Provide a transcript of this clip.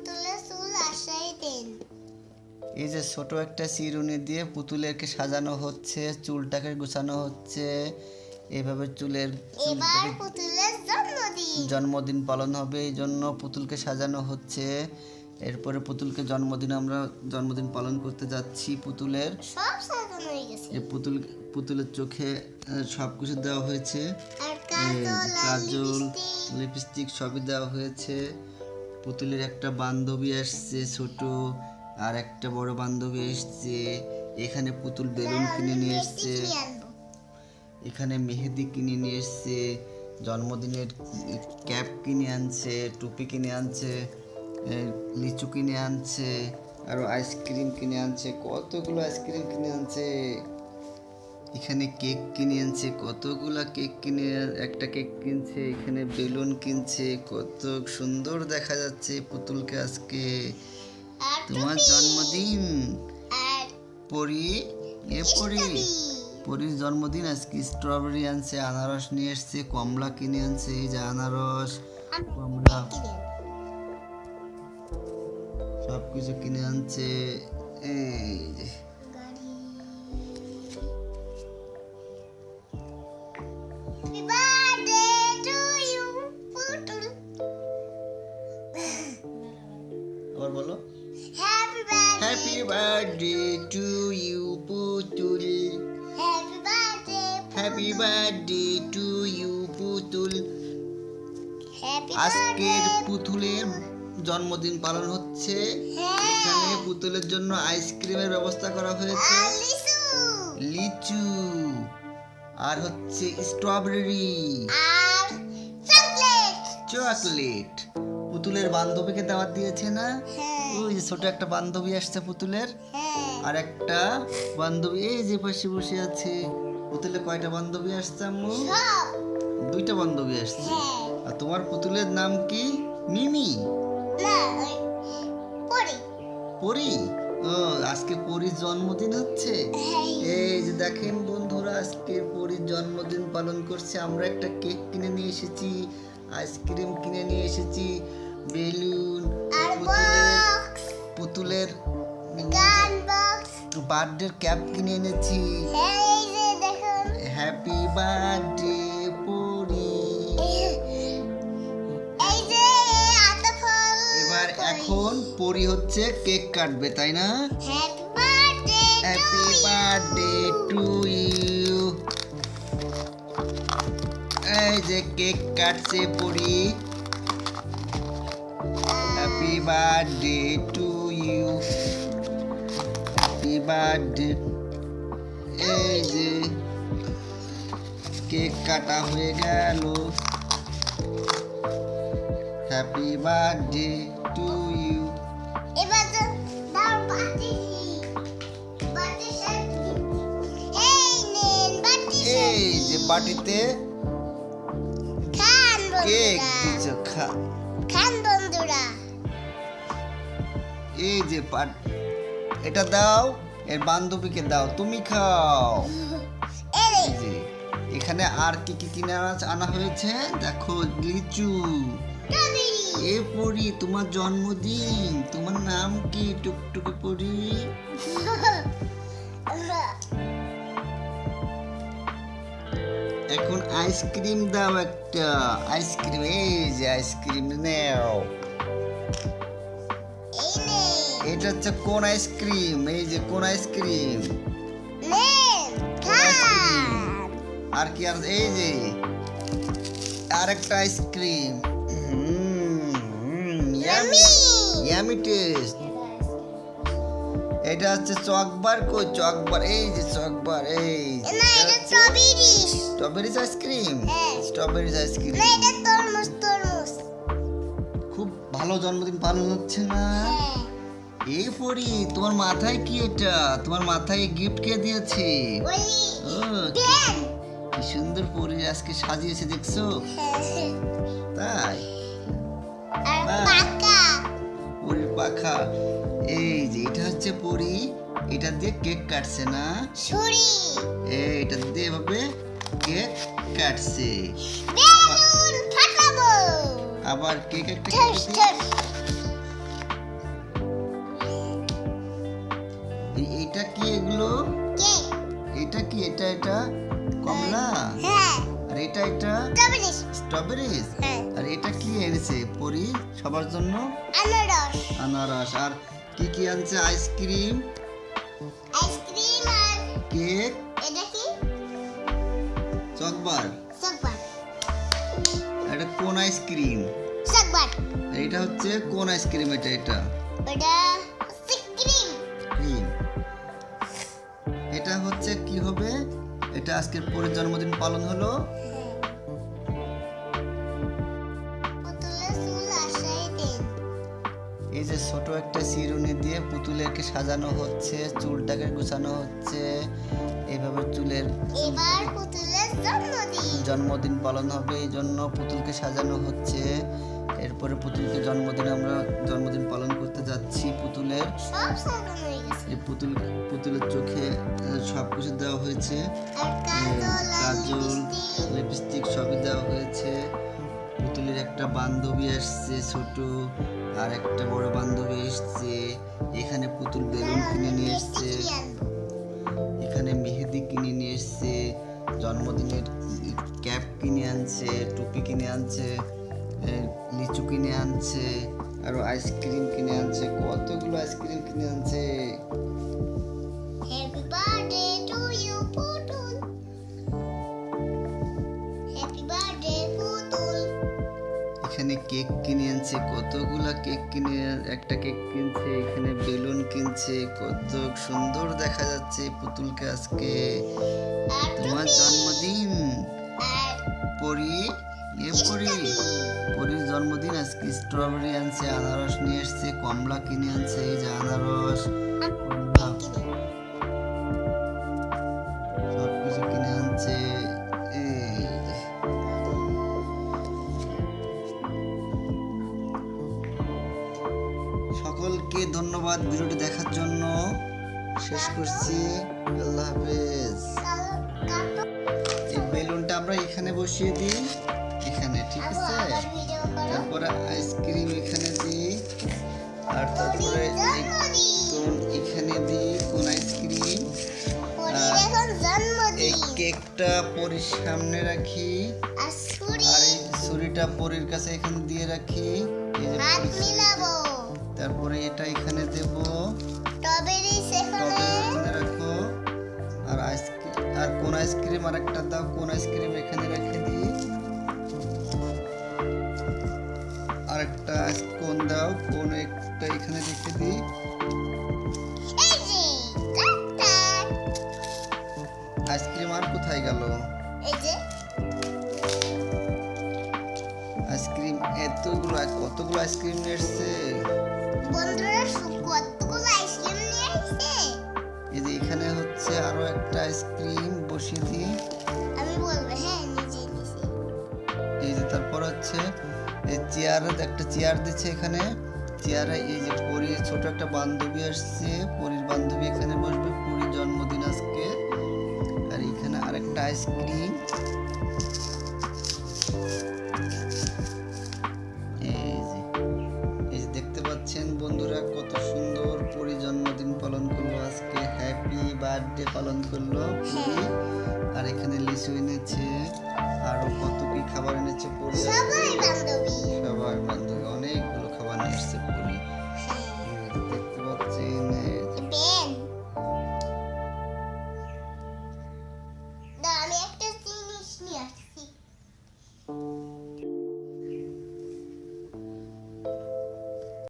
পুতুলের চুল আসাই দিন। এই যে ছোট একটা চিরুনি দিয়ে পুতুলেরকে সাজানো হচ্ছে চুলটাকে গুছানো হচ্ছে এভাবে চুলের এবার পুতুলের জন্মদিন। জন্মদিন পালন হবে এই জন্য পুতুলকে সাজানো হচ্ছে। এরপরে পুতুলকে জন্মদিন আমরা জন্মদিন পালন করতে যাচ্ছি। পুতুলের সব সাজানো হয়ে গেছে। এই পুতুল পুতুলের চোখে সব কিছু দেওয়া হয়েছে। কাজল লিপস্টিক সবই দেওয়া হয়েছে। পুতুলের একটা বান্ধবী আসছে ছোট আর একটা বড় বান্ধবী এসছে। এখানে পুতুল বেলুন কিনে নিয়ে এসছে। এখানে মেহেদি কিনে নিয়ে এসছে জন্মদিনের ক্যাপ কিনে আনছে টুপি কিনে আনছে লিচু কিনে আনছে আরও আইসক্রিম কিনে আনছে কতগুলো আইসক্রিম কিনে আনছে। এখানে কেক কিনে আনছে কতগুলা কেক কিনে একটা কেক কিনছে এখানে বেলুন কিনছে কত সুন্দর দেখা যাচ্ছে পুতুলকে আজকে। তোমার জন্মদিন। পরি এ পরি। পরির জন্মদিন আজকে স্ট্রবেরি আনছে আনারস নিয়ে এসছে কমলা কিনে আনছে এই যে আনারস কমলা। সব কিছু কিনে আনছে এই যে। বলো। Happy birthday to you Putul. Happy birthday to you Putul. আজকের পুতুলের জন্মদিন পালন হচ্ছে। হ্যাঁ। এখানে পুতুলের জন্য আইসক্রিমের ব্যবস্থা করা হয়েছে। লিচু। লিচু। আর হচ্ছে স্ট্রবেরি। আর চকলেট। চকলেট। পুতুলের বান্ধবীকে দাওয়াত দিয়েছে না? হ্যাঁ। ওই যে ছোট একটা বান্ধবী আসছে পুতুলের। হ্যাঁ। আর একটা বান্ধবী এই যে পাশে বসে আছে। পুতুলের কয়টা বান্ধবী আসছে আম্মু? দুইটা বান্ধবী আসছে। হ্যাঁ। আর তোমার পুতুলের নাম কি? মিমি। পরে। ও আজকে পরির জন্মদিন হচ্ছে। এই যে দেখেন বন্ধুরা আজকে পরির জন্মদিন পালন করছে। আমরা একটা কেক কিনে নিয়ে এসেছি আইসক্রিম কিনে নিয়ে এসেছি। বেলুন আর পুতুলের বক্স পুতুলের গান বক্স বার্থডে ক্যাপ কিনে এনেছি। হ্যাঁ হ্যাপি বার্থডে পরি। এবার এখন পরি হচ্ছে কেক কাটবে তাই না? Happy birthday happy birthday to you এই যে কেক কাটছে Pori. Happy birthday to you happy birthday এই যে কেক কাটা হয়ে গেল। হ্যাপি বার্থডে টু ইউ এবার তো দাও বাটি। বাটি এই নেন বাটি এই যে বাটিতে কেক দিচ্ছ খা। খান এই যে পাট এটা দাও এর বান্ধবীকে দাও তুমি খাও। যে। এখানে আর কি কি কিনে আনা- হয়েছে? দেখো লিচু। এ পরি তোমার জন্মদিন তোমার নাম কি? টুকটুকি পরি। এখন আইসক্রিম দাও একটা। আইসক্রিম এই যে আইসক্রিম নেও। এটা হচ্ছে কোন আইসক্রিম? এই যে কোন আইসক্রিম? আর কি আর এই যে আরেকটা আইসক্রিম। ইয়ামি টেস্ট এটা হচ্ছে চকবার কই চকবার। এই যে চকবার এই না এটা স্ট্রবেরি আইসক্রিম? হ্যাঁ। Strawberries ice cream. না এটা তরমুজ তরমুজ। খুব ভালো জন্মদিন পালন হচ্ছে না? হ্যাঁ। এই পরি তোমার মাথায় কি এটা? তোমার মাথায় গিফট কে দিয়েছে? ও কি সুন্দর পরি আজকে সাজিয়েছে দেখছ? তাই? পরির পাখা। এই যে এটা হচ্ছে পরি এটা দিয়ে কেক কাটছে না? ছুরি। এই এটা দিয়ে এভাবে কেক কাটছে। আবার কেক একটা এটা কি এগুলো? এটা কি? এটা এটা কমলা? হ্যাঁ। হ্যাঁ। আর এটা এটা স্ট্রবেরিজ। হ্যাঁ। আর এটা কি এনেছে? পরি সবার জন্য? আনারস। আনারস। আর কি কি আনছে? Ice cream? আইসক্রিম আর কেক? এটা কি? Choco bar. Choco bar. এটা কোন আইসক্রিম? চকবার। এটা হচ্ছে কোন আইসক্রিম এটা এটা? এটা এটা আজকের পরের জন্মদিন পালন হলো? এই যে ছোট একটা চিরুনি দিয়ে পুতুলেরকে সাজানো হচ্ছে চুলটাকে গুছানো হচ্ছে এভাবে চুলের এবার পুতুলের জন্মদিন। জন্মদিন পালন হবে এই জন্য পুতুলকে সাজানো হচ্ছে। এরপরে পুতুলকে জন্মদিনে আমরা জন্মদিন পালন করতে যাচ্ছি। পুতুলের এই পুতুল পুতুলের চোখে সব কিছু দেওয়া হয়েছে। কাজল লিপস্টিক সবই দেওয়া হয়েছে। পুতুলের একটা বান্ধবী আসছে ছোট আর একটা বড় বান্ধবী এসছে। এখানে পুতুল বেলুন কিনে নিয়ে এসছে। এখানে মেহেদি কিনে নিয়ে এসছে। জন্মদিনের ক্যাপ কিনে আনছে টুপি কিনে আনছে লিচু কিনে আনছে। আরও আইসক্রিম কিনে আনছে কতগুলো আইসক্রিম কিনে আনছে? এখানে কেক কিনে আনছে কতগুলা কেক কিনে একটা কেক কিনছে এখানে বেলুন কিনছে কত সুন্দর দেখা যাচ্ছে পুতুলকে আজকে। তোমার জন্মদিন। পরি এ পরি। পরির জন্মদিন, আজকে স্ট্রবেরি আনছে আনারস নিয়ে এসছে, কমলা কিনে আনছে, এই যে আনারস কিনে সকলকে ধন্যবাদ ভিডিওটি দেখার জন্য। শেষ করছি। আল্লাহ হাফেজ। এই বেলুনটা আমরা এখানে বসিয়ে দিই। ঠিক আছে তারপরে আইসক্রিম এখানে দিই। আর তারপরে কোন এখানে দিই কোন আইসক্রিম। এই কেকটা পরির সামনে রাখি। আর এই ছুরিটা পরির কাছে এখানে দিয়ে রাখি। তারপরে এটা এখানে দেব। রাখো। আর আইসক্রিম আর কোন আইসক্রিম আর একটা দাও। কোন আইসক্রিম এখানে রেখে দিই। কোথায় গেল? এই যে। আইসক্রিম এতগুলো কতগুলো আইসক্রিম নিয়ে এসছে? বন্ধুরা কতগুলো আইসক্রিম নিয়ে এই যে এখানে হচ্ছে আরও একটা আইসক্রিম বসিয়ে দিই। আমি বলব হ্যাঁ নিজে নিজে এই যে তারপর হচ্ছে এই চেয়ার একটা চেয়ার দিচ্ছে এখানে। চেয়ারে এই যে পরীর ছোট একটা বান্ধবী আসছে। পরীর বান্ধবী এখানে বসবে। আরেকটা আইসক্রিম